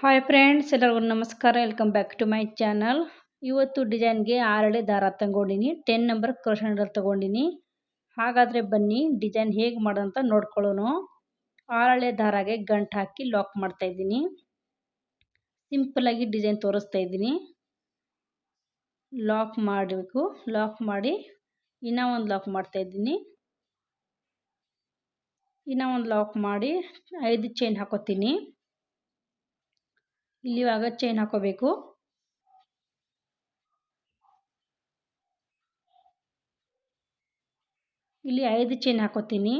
Hi friends ಎಲ್ಲರಿಗೂ ನಮಸ್ಕಾರ. Welcome back to my channel ಇವತ್ತು ಡಿಸೈನ್ಗೆ ಆರಳೆ ದಾರ ತಗೊಂಡಿನಿ. ಟೆನ್ ನಂಬರ್ ಕ್ರೋಶನ್ ನೀಡಲ್ ತಗೊಂಡಿನಿ. ಹಾಗಾದರೆ ಬನ್ನಿ ಡಿಸೈನ್ ಹೇಗೆ ಮಾಡೋಂತ ನೋಡ್ಕೊಳ್ಳೋಣ. ಆರಳೆ ದಾರಾಗೆ ಗಂಟು ಹಾಕಿ ಲಾಕ್ ಮಾಡ್ತಾ ಇದ್ದೀನಿ. ಸಿಂಪಲಾಗಿ ಡಿಸೈನ್ ತೋರಿಸ್ತಾ ಇದ್ದೀನಿ. ಲಾಕ್ ಮಾಡಬೇಕು. ಲಾಕ್ ಮಾಡಿ ಇನ್ನೂ ಒಂದು ಲಾಕ್ ಮಾಡ್ತಾ ಇದ್ದೀನಿ. ಇನ್ನೂ ಒಂದು ಲಾಕ್ ಮಾಡಿ ಐದು ಚೈನ್ ಹಾಕೋತೀನಿ. ಇಲ್ಲಿ ಇವಾಗ ಚೈನ್ ಹಾಕೋಬೇಕು. ಇಲ್ಲಿ ಐದು ಚೈನ್ ಹಾಕೋತೀನಿ.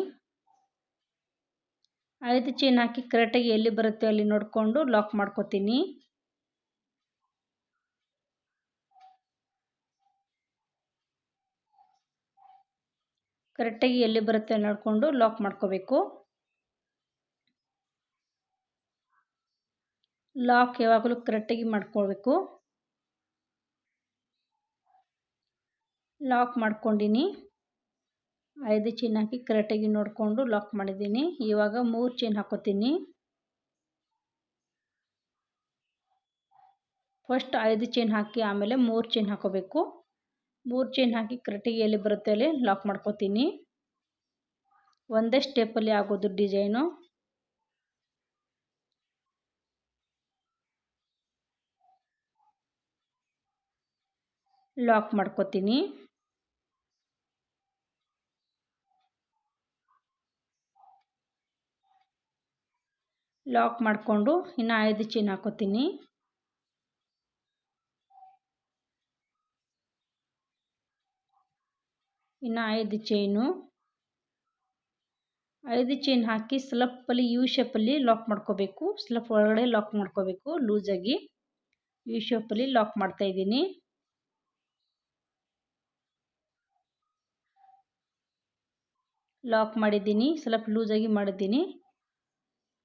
ಐದು ಚೈನ್ ಹಾಕಿ ಕರೆಕ್ಟಾಗಿ ಎಲ್ಲಿ ಬರುತ್ತೆ ಅಲ್ಲಿ ನೋಡಿಕೊಂಡು ಲಾಕ್ ಮಾಡ್ಕೋತೀನಿ. ಕರೆಕ್ಟಾಗಿ ಎಲ್ಲಿ ಬರುತ್ತೆ ನೋಡಿಕೊಂಡು ಲಾಕ್ ಮಾಡ್ಕೋಬೇಕು. ಲಾಕ್ ಯಾವಾಗಲೂ ಕರೆಕ್ಟಾಗಿ ಮಾಡ್ಕೊಳ್ಬೇಕು. ಲಾಕ್ ಮಾಡ್ಕೊಂಡಿನಿ. ಐದು ಚೈನ್ ಹಾಕಿ ಕರೆಕ್ಟಾಗಿ ನೋಡಿಕೊಂಡು ಲಾಕ್ ಮಾಡಿದ್ದೀನಿ. ಇವಾಗ ಮೂರು ಚೈನ್ ಹಾಕೋತೀನಿ. ಫಸ್ಟ್ ಐದು ಚೈನ್ ಹಾಕಿ ಆಮೇಲೆ ಮೂರು ಚೈನ್ ಹಾಕೋಬೇಕು. ಮೂರು ಚೈನ್ ಹಾಕಿ ಕರೆಕ್ಟಾಗಿ ಎಲ್ಲಿ ಬರುತ್ತೆ ಅಲ್ಲಿ ಲಾಕ್ ಮಾಡ್ಕೋತೀನಿ. ಒಂದೇ ಸ್ಟೆಪ್ಪಲ್ಲಿ ಆಗೋದು ಡಿಸೈನು. ಲಾಕ್ ಮಾಡ್ಕೋತೀನಿ. ಲಾಕ್ ಮಾಡಿಕೊಂಡು ಇನ್ನು ಐದು ಚೈನ್ ಹಾಕೋತೀನಿ. ಇನ್ನು ಐದು ಚೈನು. ಐದು ಚೈನ್ ಹಾಕಿ ಸ್ಲಪ್ಪಲ್ಲಿ ಯು ಶೇಪಲ್ಲಿ ಲಾಕ್ ಮಾಡ್ಕೋಬೇಕು. ಸ್ಲಪ್ ಒಳಗಡೆ ಲಾಕ್ ಮಾಡ್ಕೋಬೇಕು. ಲೂಸಾಗಿ. ಯು ಶೇಪಲ್ಲಿ ಲಾಕ್ ಮಾಡ್ತಾಯಿದ್ದೀನಿ ಲಾಕ್ ಮಾಡಿದ್ದೀನಿ, ಸ್ವಲ್ಪ ಲೂಸಾಗಿ ಮಾಡಿದ್ದೀನಿ.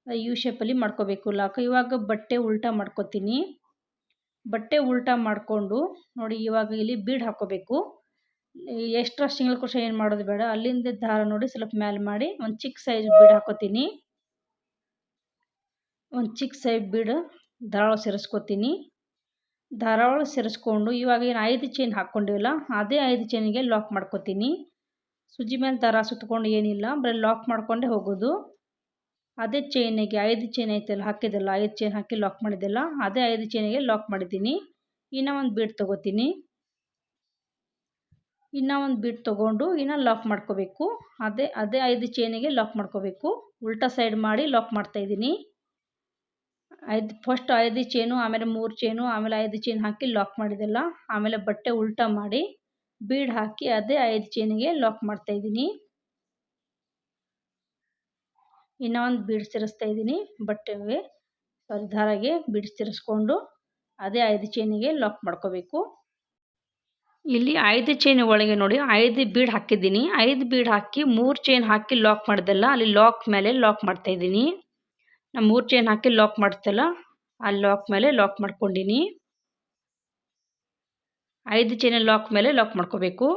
ಯು ಶೇಪಲ್ಲಿ ಮಾಡ್ಕೋಬೇಕು ಲಾಕ್ ಇವಾಗ ಬಟ್ಟೆ ಉಲ್ಟಾ ಮಾಡ್ಕೋತೀನಿ. ಬಟ್ಟೆ ಉಲ್ಟಾ ಮಾಡಿಕೊಂಡು, ನೋಡಿ ಇವಾಗ ಇಲ್ಲಿ ಬೀಡ್ ಹಾಕೋಬೇಕು ಎಕ್ಸ್ಟ್ರಾ ಸಿಂಗಲ್ ಕ್ರೋಶ ಏನು ಮಾಡೋದು ಬೇಡ. ಅಲ್ಲಿಂದ ದಾರ ನೋಡಿ ಸ್ವಲ್ಪ ಮೇಲೆ ಮಾಡಿ ಒಂದು ಚಿಕ್ಕ ಸೈಜ್ ಬೀಡ್ ಹಾಕೋತೀನಿ ಒಂದು ಚಿಕ್ಕ ಸೈಜ್ ಬೀಡ್ ದಾರ ಸೇರಿಸ್ಕೋತೀನಿ. ಧಾರಾಳ ಸೇರಿಸ್ಕೊಂಡು ಇವಾಗ ಏನು ಐದು ಚೈನ್ ಹಾಕ್ಕೊಂಡಿವಲ್ಲ, ಅದೇ ಐದು ಚೈನಿಗೆ ಲಾಕ್ ಮಾಡ್ಕೋತೀನಿ. ಸುಜಿ ಮೇಲೆ ದಾರ ಸುತ್ಕೊಂಡು ಏನಿಲ್ಲ, ಬರೀ ಲಾಕ್ ಮಾಡಿಕೊಂಡೇ ಹೋಗೋದು. ಅದೇ ಚೈನಿಗೆ ಐದು ಚೈನ್ ಐತಲ್ಲ ಹಾಕಿದ್ದಲ್ಲ ಐದು ಚೈನ್ ಹಾಕಿ ಲಾಕ್ ಮಾಡಿದ್ದಲ್ಲ ಅದೇ ಐದು ಚೈನಿಗೆ ಲಾಕ್ ಮಾಡಿದ್ದೀನಿ. ಇನ್ನೂ ಒಂದು ಬೀಟ್ ತೊಗೋತೀನಿ. ಇನ್ನೂ ಒಂದು ಬೀಟ್ ತೊಗೊಂಡು ಇನ್ನೂ ಲಾಕ್ ಮಾಡ್ಕೋಬೇಕು. ಅದೇ ಅದೇ ಐದು ಚೈನಿಗೆ ಲಾಕ್ ಮಾಡ್ಕೋಬೇಕು. ಉಲ್ಟಾ ಸೈಡ್ ಮಾಡಿ ಲಾಕ್ ಮಾಡ್ತಾಯಿದ್ದೀನಿ ಐದು ಫಸ್ಟ್ ಐದು ಚೈನು ಆಮೇಲೆ ಮೂರು ಚೈನು ಆಮೇಲೆ ಐದು ಚೈನ್ ಹಾಕಿ ಲಾಕ್ ಮಾಡಿದೆಲ್ಲ, ಆಮೇಲೆ ಬಟ್ಟೆ ಉಲ್ಟಾ ಮಾಡಿ ಬೀಡ್ ಹಾಕಿ ಅದೇ ಐದು ಚೈನಿಗೆ ಲಾಕ್ ಮಾಡ್ತಾ ಇದ್ದೀನಿ. ಇನ್ನೂ ಒಂದು ಬೀಡ್ ಸೇರಿಸ್ತಾ ಇದ್ದೀನಿ, ಬಟ್ಟೆಗೆ ಸಾರಿ ಬೀಡ್ ಸೇರಿಸ್ಕೊಂಡು ಅದೇ ಐದು ಚೈನಿಗೆ ಲಾಕ್ ಮಾಡ್ಕೋಬೇಕು. ಇಲ್ಲಿ ಐದು ಚೈನ್ ಒಳಗೆ ನೋಡಿ, ಐದು ಬೀಡ್ ಹಾಕಿದ್ದೀನಿ. ಐದು ಬೀಡ್ ಹಾಕಿ ಮೂರು ಚೈನ್ ಹಾಕಿ ಲಾಕ್ ಮಾಡಿದೆಲ್ಲ, ಅಲ್ಲಿ ಲಾಕ್ ಮೇಲೆ ಲಾಕ್ ಮಾಡ್ತಾ ಇದ್ದೀನಿ. ನಾನು ಮೂರು ಚೈನ್ ಹಾಕಿ ಲಾಕ್ ಮಾಡ್ತಲ್ಲ ಆ ಲಾಕ್ ಮೇಲೆ ಲಾಕ್ ಮಾಡ್ಕೊಂಡಿನಿ. ಐದು ಚೈನ್ ಲಾಕ್ ಮೇಲೆ ಲಾಕ್ ಮಾಡ್ಕೋಬೇಕು.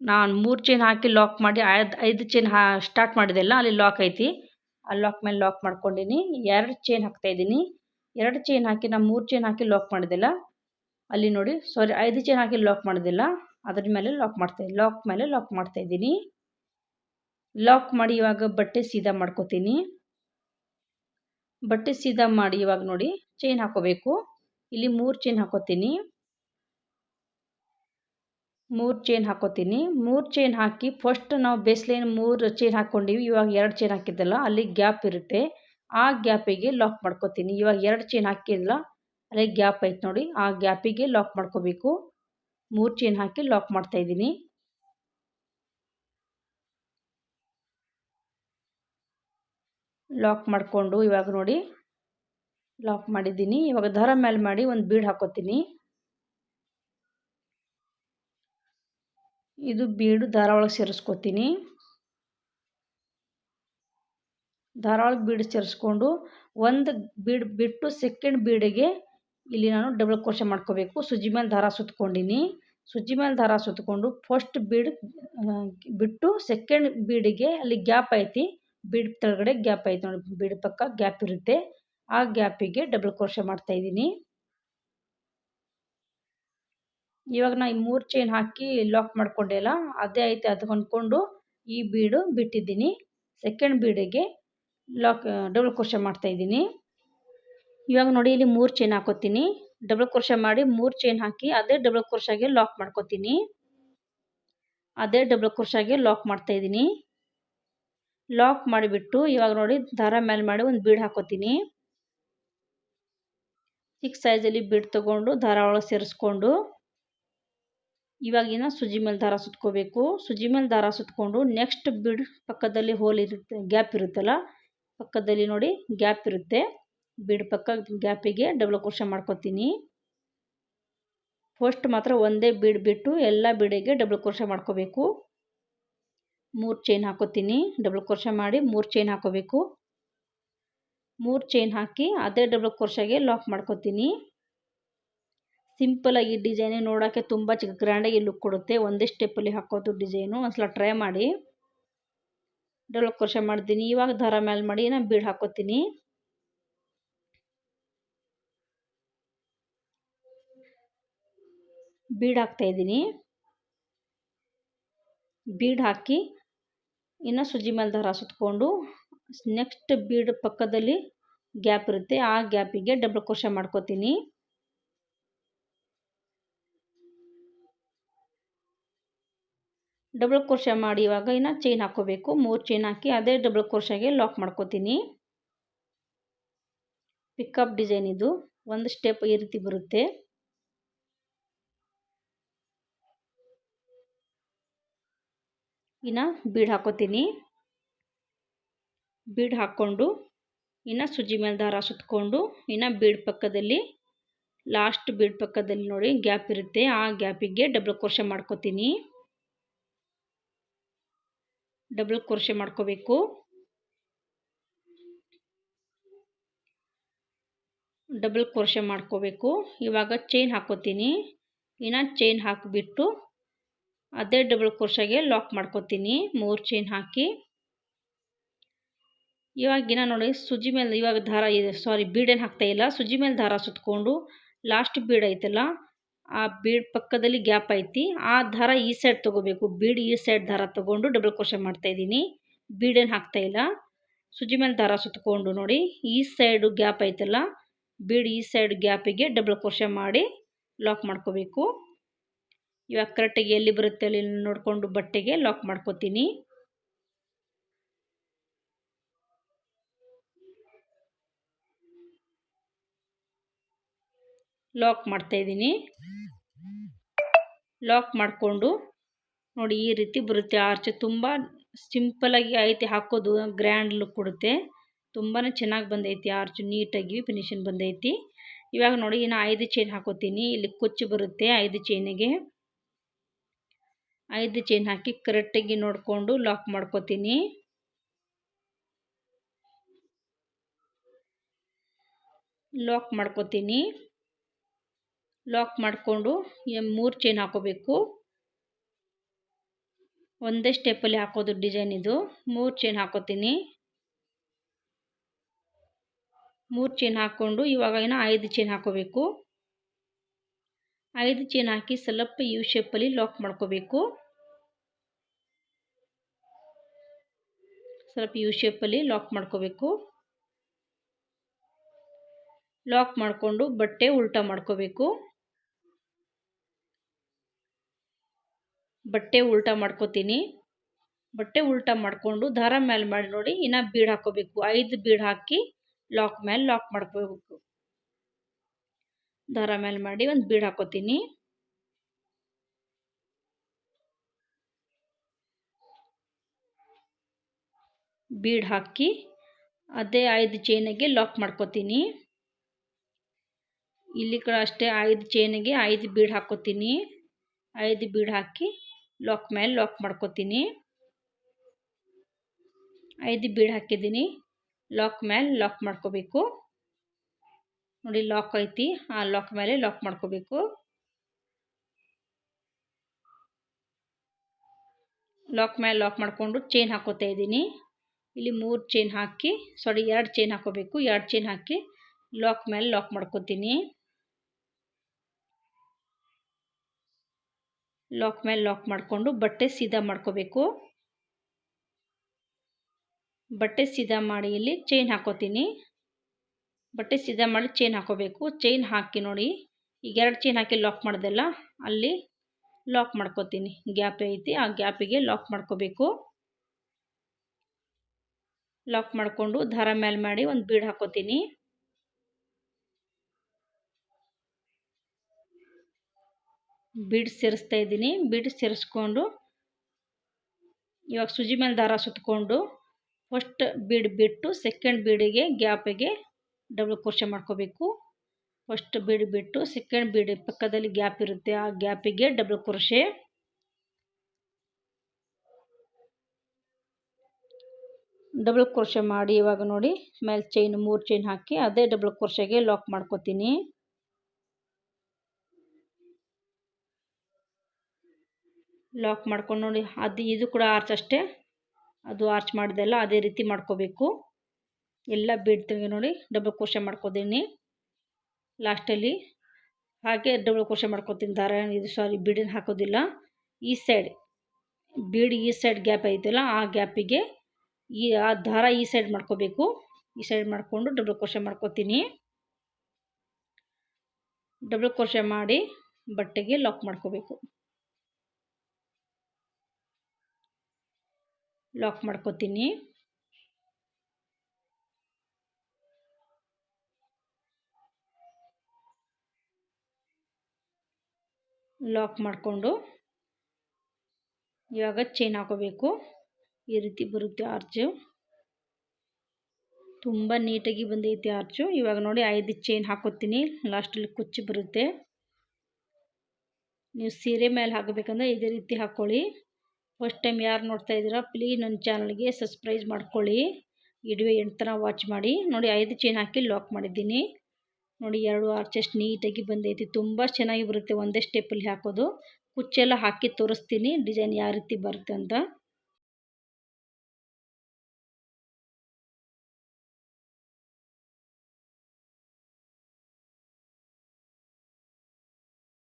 ನಾನು ಮೂರು ಚೈನ್ ಹಾಕಿ ಲಾಕ್ ಮಾಡಿ ಐದು ಚೈನ್ ಹಾ ಸ್ಟಾರ್ಟ್ ಮಾಡಿದೆಲ್ಲ ಅಲ್ಲಿ ಲಾಕ್ ಐತಿ. ಆ ಲಾಕ್ ಮೇಲೆ ಲಾಕ್ ಮಾಡ್ಕೊಂಡಿನಿ. ಎರಡು ಚೈನ್ ಹಾಕ್ತಾ ಇದ್ದೀನಿ. ಎರಡು ಚೈನ್ ಹಾಕಿ ನಾನು ಮೂರು ಚೈನ್ ಹಾಕಿ ಲಾಕ್ ಮಾಡಿದೆಲ್ಲ ಅಲ್ಲಿ ನೋಡಿ ಸಾರಿ ಐದು ಚೈನ್ ಹಾಕಿ ಲಾಕ್ ಮಾಡಿದಿಲ್ಲ ಅದ್ರ ಮೇಲೆ ಲಾಕ್ ಮಾಡ್ತಾ ಲಾಕ್ ಮೇಲೆ ಲಾಕ್ ಮಾಡ್ತಾ ಇದ್ದೀನಿ. ಲಾಕ್ ಮಾಡಿ ಇವಾಗ ಬಟ್ಟೆ ಸೀದಾ ಮಾಡ್ಕೋತೀನಿ. ಬಟ್ಟೆ ಸೀದಾ ಮಾಡಿ ಇವಾಗ ನೋಡಿ ಚೈನ್ ಹಾಕೋಬೇಕು. ಇಲ್ಲಿ ಮೂರು ಚೈನ್ ಹಾಕೋತೀನಿ. ಮೂರು ಚೈನ್ ಹಾಕೋತೀನಿ. ಮೂರು ಚೈನ್ ಹಾಕಿ ಫಸ್ಟ್ ನಾವು ಬೇಸ್ಲೈನ್ ಮೂರು ಚೈನ್ ಹಾಕ್ಕೊಂಡಿವಿ ಇವಾಗ ಎರಡು ಚೈನ್ ಹಾಕಿದ್ದಲ್ಲ, ಅಲ್ಲಿ ಗ್ಯಾಪ್ ಇರುತ್ತೆ. ಆ ಗ್ಯಾಪಿಗೆ ಲಾಕ್ ಮಾಡ್ಕೋತೀನಿ. ಇವಾಗ ಎರಡು ಚೈನ್ ಹಾಕಿಲ್ಲ, ಅಲ್ಲಿ ಗ್ಯಾಪ್ ಐತೆ ನೋಡಿ. ಆ ಗ್ಯಾಪಿಗೆ ಲಾಕ್ ಮಾಡ್ಕೋಬೇಕು. ಮೂರು ಚೈನ್ ಹಾಕಿ ಲಾಕ್ ಮಾಡ್ತಾ ಇದ್ದೀನಿ. ಲಾಕ್ ಮಾಡಿಕೊಂಡು ಇವಾಗ ನೋಡಿ. ಲಾಕ್ ಮಾಡಿದ್ದೀನಿ. ಇವಾಗ ದರ ಮೇಲೆ ಮಾಡಿ ಒಂದು ಬೀಡ್ ಹಾಕೋತೀನಿ. ಇದು ಬೀಡು ದಾರ ಸೇರಿಸ್ಕೊತೀನಿ. ದಾರ ಒಳಗೆ ಬೀಡು ಸೇರಿಸ್ಕೊಂಡು ಒಂದು ಬೀಡ್ ಬಿಟ್ಟು ಸೆಕೆಂಡ್ ಬೀಡಿಗೆ ಇಲ್ಲಿ ನಾನು ಡಬಲ್ ಕ್ರೋಶ ಮಾಡ್ಕೋಬೇಕು. ಸುಜಿ ಮೇಲೆ ದಾರ ಸುತ್ಕೊಂಡಿನಿ. ಸುಜಿ ಮೇಲೆ ದಾರ ಸುತ್ತಕೊಂಡು ಫಸ್ಟ್ ಬೀಡ್ ಬಿಟ್ಟು ಸೆಕೆಂಡ್ ಬೀಡಿಗೆ ಅಲ್ಲಿ ಗ್ಯಾಪ್ ಐತಿ. ಬೀಡ್ ಕೆಳಗಡೆ ಗ್ಯಾಪ್ ಐತಿ ನೋಡಿ, ಬೀಡ್ ಪಕ್ಕ ಗ್ಯಾಪ್ ಇರುತ್ತೆ. ಆ ಗ್ಯಾಪಿಗೆ ಡಬಲ್ ಕ್ರೋಶೆ ಮಾಡ್ತಾಯಿದ್ದೀನಿ ಇವಾಗ ನಾ ಈ ಮೂರು ಚೈನ್ ಹಾಕಿ ಲಾಕ್ ಮಾಡ್ಕೊಂಡೆ ಅಲ್ಲ, ಅದೇ ಐತೆ ಅದು ಹೊಂದ್ಕೊಂಡು ಈ ಬೀಡು ಬಿಟ್ಟಿದ್ದೀನಿ. ಸೆಕೆಂಡ್ ಬೀಡಿಗೆ ಲಾಕ್ ಡಬಲ್ ಕ್ರೋಶೆ ಮಾಡ್ತಾಯಿದ್ದೀನಿ ಇವಾಗ ನೋಡಿ ಇಲ್ಲಿ ಮೂರು ಚೈನ್ ಹಾಕೋತೀನಿ. ಡಬಲ್ ಕ್ರೋಶೆ ಮಾಡಿ ಮೂರು ಚೈನ್ ಹಾಕಿ ಅದೇ ಡಬಲ್ ಕ್ರೋಶಾಗೆ ಲಾಕ್ ಮಾಡ್ಕೋತೀನಿ. ಅದೇ ಡಬಲ್ ಕ್ರೋಶಾಗೆ ಲಾಕ್ ಮಾಡ್ತಾ ಇದ್ದೀನಿ. ಲಾಕ್ ಮಾಡಿಬಿಟ್ಟು ಇವಾಗ ನೋಡಿ ದಾರ ಮೇಲೆ ಮಾಡಿ ಒಂದು ಬೀಡ್ ಹಾಕೋತೀನಿ. ಚಿಕ್ಕ ಸೈಜಲ್ಲಿ ಬೀಡ್ ತೊಗೊಂಡು ದಾರ ಒಳಗೆ ಸೇರಿಸ್ಕೊಂಡು ಇವಾಗಿನ ಸುಜಿ ಮೇಲೆ ದಾರ ಸುತ್ಕೋಬೇಕು. ಸುಜಿ ಮೇಲೆ ದಾರ ಸುತ್ಕೊಂಡು ನೆಕ್ಸ್ಟ್ ಬೀಡ್ ಪಕ್ಕದಲ್ಲಿ ಹೋಲ್ ಇರುತ್ತೆ ಗ್ಯಾಪ್ ಇರುತ್ತಲ್ಲ, ಪಕ್ಕದಲ್ಲಿ ನೋಡಿ ಗ್ಯಾಪ್ ಇರುತ್ತೆ. ಬೀಡ್ ಪಕ್ಕ ಗ್ಯಾಪಿಗೆ ಡಬಲ್ ಕ್ರೋಶ ಮಾಡ್ಕೊತೀನಿ. ಫಸ್ಟ್ ಮಾತ್ರ ಒಂದೇ ಬೀಡ್ ಬಿಟ್ಟು ಎಲ್ಲ ಬೀಡಿಗೆ ಡಬಲ್ ಕ್ರೋಶ ಮಾಡ್ಕೋಬೇಕು. ಮೂರು ಚೈನ್ ಹಾಕೋತೀನಿ. ಡಬಲ್ ಕ್ರೋಶ ಮಾಡಿ ಮೂರು ಚೈನ್ ಹಾಕೋಬೇಕು. ಮೂರು ಚೈನ್ ಹಾಕಿ ಅದೇ ಡಬಲ್ ಕೋರ್ಷಗೆ ಲಾಕ್ ಮಾಡ್ಕೋತೀನಿ. ಸಿಂಪಲಾಗಿ ಡಿಸೈನ್ ನೋಡೋಕ್ಕೆ ತುಂಬ ಚಿಕ್ಕ ಗ್ರ್ಯಾಂಡಾಗಿ ಲುಕ್ ಕೊಡುತ್ತೆ. ಒಂದೇ ಸ್ಟೆಪ್ಪಲ್ಲಿ ಹಾಕೋದು ಡಿಸೈನು. ಒಂದ್ಸಲ ಟ್ರೈ ಮಾಡಿ. ಡಬಲ್ ಕ್ರೋಶ ಮಾಡ್ತೀನಿ. ಇವಾಗ ದಾರ ಮೇಲೆ ಮಾಡಿ ನಾನು ಬೀಡ್ ಹಾಕೋತೀನಿ. ಬೀಡ್ ಹಾಕ್ತಾ ಇದ್ದೀನಿ. ಬೀಡ್ ಹಾಕಿ ಇನ್ನು ಸುಜಿ ಮೇಲೆ ದಾರ ಸುತ್ಕೊಂಡು ನೆಕ್ಸ್ಟ್ ಬೀಡ್ ಪಕ್ಕದಲ್ಲಿ ಗ್ಯಾಪ್ ಇರುತ್ತೆ. ಆ ಗ್ಯಾಪಿಗೆ ಡಬಲ್ ಕ್ರೋಶ ಮಾಡ್ಕೋತೀನಿ. ಡಬಲ್ ಕ್ರೋಶ ಮಾಡಿ ಇವಾಗ ಇನ್ನು ಚೈನ್ ಹಾಕ್ಕೋಬೇಕು. ಮೂರು ಚೈನ್ ಹಾಕಿ ಅದೇ ಡಬಲ್ ಕ್ರೋಶಾಗೆ ಲಾಕ್ ಮಾಡ್ಕೋತೀನಿ. ಪಿಕಪ್ ಡಿಸೈನ್ ಇದು. ಒಂದು ಸ್ಟೆಪ್ ಈ ರೀತಿ ಬರುತ್ತೆ. ಇನ್ನು ಬೀಡ್ ಹಾಕೋತೀನಿ ಬೀಡ್ ಹಾಕ್ಕೊಂಡು ಇನ್ನು ಸುಜಿ ಮೇಲೆ ದಾರ ಸುತ್ತಕೊಂಡು ಇನ್ನು ಬೀಡ್ ಪಕ್ಕದಲ್ಲಿ ಲಾಸ್ಟ್ ಬೀಡ್ ಪಕ್ಕದಲ್ಲಿ ನೋಡಿ ಗ್ಯಾಪ್ ಇರುತ್ತೆ. ಆ ಗ್ಯಾಪಿಗೆ ಡಬಲ್ ಕ್ರೋಶ ಮಾಡ್ಕೋತೀನಿ. ಡಬಲ್ ಕ್ರೋಶೆ ಮಾಡ್ಕೋಬೇಕು. ಡಬಲ್ ಕ್ರೋಶೆ ಮಾಡ್ಕೋಬೇಕು. ಇವಾಗ ಚೈನ್ ಹಾಕೋತೀನಿ. ಇನ್ನು ಚೈನ್ ಹಾಕಿಬಿಟ್ಟು ಅದೇ ಡಬಲ್ ಕ್ರೋಶೆಗೆ ಲಾಕ್ ಮಾಡ್ಕೋತೀನಿ. ಮೂರು ಚೈನ್ ಹಾಕಿ. ಇವಾಗಿನ ನೋಡಿ, ಸುಜಿ ಮೇಲೆ ಇವಾಗ ದಾರ ಇದೆ. ಸಾರಿ ಬೀಡೇನು ಹಾಕ್ತಾಯಿಲ್ಲ ಸುಜಿ ಮೇಲೆ ದಾರ ಸುತ್ತಕೊಂಡು ಲಾಸ್ಟ್ ಬೀಡ್ ಐತಲ್ಲ ಆ ಬೀಡ್ ಪಕ್ಕದಲ್ಲಿ ಗ್ಯಾಪ್ ಐತಿ. ಆ ದಾರ ಈ ಸೈಡ್ ತೊಗೋಬೇಕು. ಬೀಡ್ ಈ ಸೈಡ್ ದಾರ ತೊಗೊಂಡು ಡಬಲ್ ಕ್ರೋಶೆ ಮಾಡ್ತಾಯಿದ್ದೀನಿ ಬೀಡೇನು ಹಾಕ್ತಾಯಿಲ್ಲ ಸುಜಿ ಮೇಲೆ ದಾರ ಸುತ್ತಕೊಂಡು ನೋಡಿ. ಈ ಸೈಡು ಗ್ಯಾಪ್ ಐತಲ್ಲ. ಬೀಡ್ ಈ ಸೈಡ್ ಗ್ಯಾಪಿಗೆ ಡಬಲ್ ಕ್ರೋಶೆ ಮಾಡಿ ಲಾಕ್ ಮಾಡ್ಕೋಬೇಕು. ಇವಾಗ ಕರೆಕ್ಟಾಗಿ ಎಲ್ಲಿ ಬರುತ್ತೆ ಅಲ್ಲಿ ನೋಡಿಕೊಂಡು ಬಟ್ಟೆಗೆ ಲಾಕ್ ಮಾಡ್ಕೋತೀನಿ. ಲಾಕ್ ಮಾಡ್ತಾಯಿದ್ದೀನಿ ಲಾಕ್ ಮಾಡಿಕೊಂಡು ನೋಡಿ ಈ ರೀತಿ ಬರುತ್ತೆ. ಆರ್ಚ್ ತುಂಬ ಸಿಂಪಲಾಗಿ ಐತೆ. ಹಾಕೋದು ಗ್ರ್ಯಾಂಡ್ ಲುಕ್ ಕೊಡುತ್ತೆ. ತುಂಬಾ ಚೆನ್ನಾಗಿ ಬಂದೈತಿ ಆರ್ಚ್ ನೀಟಾಗಿ ಫಿನಿಶಿಂಗ್ ಬಂದೈತಿ. ಇವಾಗ ನೋಡಿ ಇನ್ನು ಐದು ಚೈನ್ ಹಾಕೋತೀನಿ. ಇಲ್ಲಿ ಕೊಚ್ಚು ಬರುತ್ತೆ ಐದು ಚೈನಿಗೆ ಐದು ಚೈನ್ ಹಾಕಿ ಕರೆಕ್ಟಾಗಿ ನೋಡಿಕೊಂಡು ಲಾಕ್ ಮಾಡ್ಕೋತೀನಿ. ಲಾಕ್ ಮಾಡ್ಕೋತೀನಿ. ಲಾಕ್ ಮಾಡಿಕೊಂಡು ಮೂರು ಚೈನ್ ಹಾಕೋಬೇಕು. ಒಂದೇ ಸ್ಟೆಪ್ಪಲ್ಲಿ ಹಾಕೋದು ಡಿಸೈನ್ ಇದು. ಮೂರು ಚೈನ್ ಹಾಕೋತೀನಿ. ಮೂರು ಚೈನ್ ಹಾಕ್ಕೊಂಡು ಇವಾಗ ಏನೋ ಐದು ಚೈನ್ ಹಾಕೋಬೇಕು. ಐದು ಚೈನ್ ಹಾಕಿ ಸ್ವಲ್ಪ ಯು ಶೇಪಲ್ಲಿ ಲಾಕ್ ಮಾಡ್ಕೋಬೇಕು. ಸ್ವಲ್ಪ ಯು ಶೇಪಲ್ಲಿ ಲಾಕ್ ಮಾಡ್ಕೋಬೇಕು. ಲಾಕ್ ಮಾಡಿಕೊಂಡು ಬಟ್ಟೆ ಉಲ್ಟಾ ಮಾಡ್ಕೋಬೇಕು. ಬಟ್ಟೆ ಉಲ್ಟಾ ಮಾಡ್ಕೋತೀನಿ. ಬಟ್ಟೆ ಉಲ್ಟಾ ಮಾಡಿಕೊಂಡು ದಾರ ಮೇಲೆ ಮಾಡಿ ನೋಡಿ, ಇನ್ನು ಬೀಡ್ ಹಾಕೋಬೇಕು. ಐದು ಬೀಡ್ ಹಾಕಿ ಲಾಕ್ ಮೇಲೆ ಲಾಕ್ ಮಾಡ್ಕೋಬೇಕು. ದಾರ ಮೇಲೆ ಮಾಡಿ ಒಂದು ಬೀಡ್ ಹಾಕೋತೀನಿ. ಬೀಡ್ ಹಾಕಿ ಅದೇ ಐದು ಚೈನಿಗೆ ಲಾಕ್ ಮಾಡ್ಕೋತೀನಿ. ಇಲ್ಲಿ ಕೂಡ ಅಷ್ಟೇ ಐದು ಚೈನಿಗೆ ಐದು ಬೀಡ್ ಹಾಕೋತೀನಿ. ಐದು ಬೀಡ್ ಹಾಕಿ ಲಾಕ್ ಮೇಲೆ ಲಾಕ್ ಮಾಡ್ಕೋತೀನಿ. ಐದು ಬೀಡ್ ಹಾಕಿದ್ದೀನಿ. ಲಾಕ್ ಮೇಲೆ ಲಾಕ್ ಮಾಡ್ಕೋಬೇಕು. ನೋಡಿ ಲಾಕ್ ಐತಿ. ಆ ಲಾಕ್ ಮೇಲೆ ಲಾಕ್ ಮಾಡ್ಕೋಬೇಕು. ಲಾಕ್ ಮೇಲೆ ಲಾಕ್ ಮಾಡಿಕೊಂಡು ಚೈನ್ ಹಾಕೋತಾ ಇದ್ದೀನಿ. ಇಲ್ಲಿ ಮೂರು ಚೈನ್ ಹಾಕಿ ಸಾರಿ ಎರಡು ಚೈನ್ ಹಾಕೋಬೇಕು. ಎರಡು ಚೈನ್ ಹಾಕಿ ಲಾಕ್ ಮೇಲೆ ಲಾಕ್ ಮಾಡ್ಕೊತೀನಿ. ಲಾಕ್ ಮೇಲೆ ಲಾಕ್ ಮಾಡಿಕೊಂಡು ಬಟ್ಟೆ ಸೀದಾ ಮಾಡ್ಕೋಬೇಕು. ಬಟ್ಟೆ ಸೀದಾ ಮಾಡಿ ಇಲ್ಲಿ ಚೈನ್ ಹಾಕೋತೀನಿ. ಬಟ್ಟೆ ಸೀದಾ ಮಾಡಿ ಚೈನ್ ಹಾಕೋಬೇಕು. ಚೈನ್ ಹಾಕಿ ನೋಡಿ, ಈಗ ಎರಡು ಚೈನ್ ಹಾಕಿ ಲಾಕ್ ಮಾಡಿದೆಲ್ಲ, ಅಲ್ಲಿ ಲಾಕ್ ಮಾಡ್ಕೋತೀನಿ. ಗ್ಯಾಪ್ ಐತಿ, ಆ ಗ್ಯಾಪಿಗೆ ಲಾಕ್ ಮಾಡ್ಕೋಬೇಕು. ಲಾಕ್ ಮಾಡಿಕೊಂಡು ದಾರ ಮೇಲೆ ಮಾಡಿ ಒಂದು ಬೀಡ್ ಹಾಕೋತೀನಿ. ಬೀಡ್ ಸೇರಿಸ್ತಾ ಇದ್ದೀನಿ. ಬಿಡ್ ಸೇರಿಸ್ಕೊಂಡು ಇವಾಗ ಸುಜಿ ಮೇಲೆ ದಾರ ಸುತ್ತಕೊಂಡು ಫಸ್ಟ್ ಬೀಡ್ ಬಿಟ್ಟು ಸೆಕೆಂಡ್ ಬೀಡಿಗೆ ಗ್ಯಾಪಿಗೆ ಡಬಲ್ ಕ್ರೋಶೆ ಮಾಡ್ಕೋಬೇಕು. ಫಸ್ಟ್ ಬೀಡ್ ಬಿಟ್ಟು ಸೆಕೆಂಡ್ ಬೀಡ್ ಪಕ್ಕದಲ್ಲಿ ಗ್ಯಾಪ್ ಇರುತ್ತೆ. ಆ ಗ್ಯಾಪಿಗೆ ಡಬಲ್ ಕ್ರೋಶೆ ಡಬಲ್ ಕೋರ್ಷೆ ಮಾಡಿ ಇವಾಗ ನೋಡಿ, ಮೇಲೆ ಚೈನ್ ಮೂರು ಚೈನ್ ಹಾಕಿ ಅದೇ ಡಬಲ್ ಕ್ರೋಶೆಗೆ ಲಾಕ್ ಮಾಡ್ಕೋತೀನಿ. ಲಾಕ್ ಮಾಡ್ಕೊಂಡು ನೋಡಿ, ಅದು ಇದು ಕೂಡ ಆರ್ಚ್ ಅಷ್ಟೇ. ಅದು ಆರ್ಚ್ ಮಾಡಿದೆಲ್ಲ ಅದೇ ರೀತಿ ಮಾಡ್ಕೋಬೇಕು. ಎಲ್ಲ ಬೀಡ್ತೀವಿ ನೋಡಿ ಡಬಲ್ ಕ್ರೋಶೆ ಮಾಡ್ಕೋತೀನಿ. ಲಾಸ್ಟಲ್ಲಿ ಹಾಗೆ ಡಬಲ್ ಕ್ರೋಶೆ ಮಾಡ್ಕೋತೀನಿ. ದಾರ ಇದು ಸಾರಿ ಬೀಡಿನ ಹಾಕೋದಿಲ್ಲ. ಈ ಸೈಡ್ ಬೀಡ್ ಈ ಸೈಡ್ ಗ್ಯಾಪ್ ಐತಲ್ಲ, ಆ ಗ್ಯಾಪಿಗೆ ಈ, ಆ ದಾರ ಈ ಸೈಡ್ ಮಾಡ್ಕೋಬೇಕು. ಈ ಸೈಡ್ ಮಾಡಿಕೊಂಡು ಡಬಲ್ ಕ್ರೋಶೆ ಮಾಡ್ಕೋತೀನಿ. ಡಬಲ್ ಕ್ರೋಶೆ ಮಾಡಿ ಬಟ್ಟೆಗೆ ಲಾಕ್ ಮಾಡ್ಕೋಬೇಕು. ಲಾಕ್ ಮಾಡ್ಕೋತೀನಿ. ಲಾಕ್ ಮಾಡಿಕೊಂಡು ಇವಾಗ ಚೈನ್ ಹಾಕೋಬೇಕು. ಈ ರೀತಿ ಬರುತ್ತೆ ಆರ್ಚು ತುಂಬ ನೀಟಾಗಿ ಬಂದೈತೆ ಆರ್ಚು ಇವಾಗ ನೋಡಿ ಐದು ಚೈನ್ ಹಾಕೋತೀನಿ. ಲಾಸ್ಟಲ್ಲಿ ಕುಚ್ಚು ಬರುತ್ತೆ. ನೀವು ಸೀರೆ ಮೇಲೆ ಹಾಕಬೇಕಂದ್ರೆ ಇದೇ ರೀತಿ ಹಾಕ್ಕೊಳ್ಳಿ ಫಸ್ಟ್ ಟೈಮ್ ಯಾರು ನೋಡ್ತಾ ಇದ್ದೀರಾ ಪ್ಲೀಸ್ ನನ್ನ ಚಾನಲ್ಗೆ ಸಬ್ಸ್ಕ್ರೈಬ್ ಮಾಡ್ಕೊಳ್ಳಿ. ಇಡುವೆ ಎಂಟು ಥರ ವಾಚ್ ಮಾಡಿ. ನೋಡಿ, ಐದು ಚೈನ್ ಹಾಕಿ ಲಾಕ್ ಮಾಡಿದ್ದೀನಿ. ನೋಡಿ, ಎರಡು ಆರ್ಚಸ್ ನೀಟಾಗಿ ಬಂದೈತಿ. ತುಂಬ ಚೆನ್ನಾಗಿ ಬರುತ್ತೆ ಒಂದೇ ಸ್ಟೆಪ್ಪಲ್ಲಿ ಹಾಕೋದು. ಕುಚ್ಚೆಲ್ಲ ಹಾಕಿ ತೋರಿಸ್ತೀನಿ. ಡಿಸೈನ್ ಯಾವ ರೀತಿ ಬರುತ್ತೆ ಅಂತ.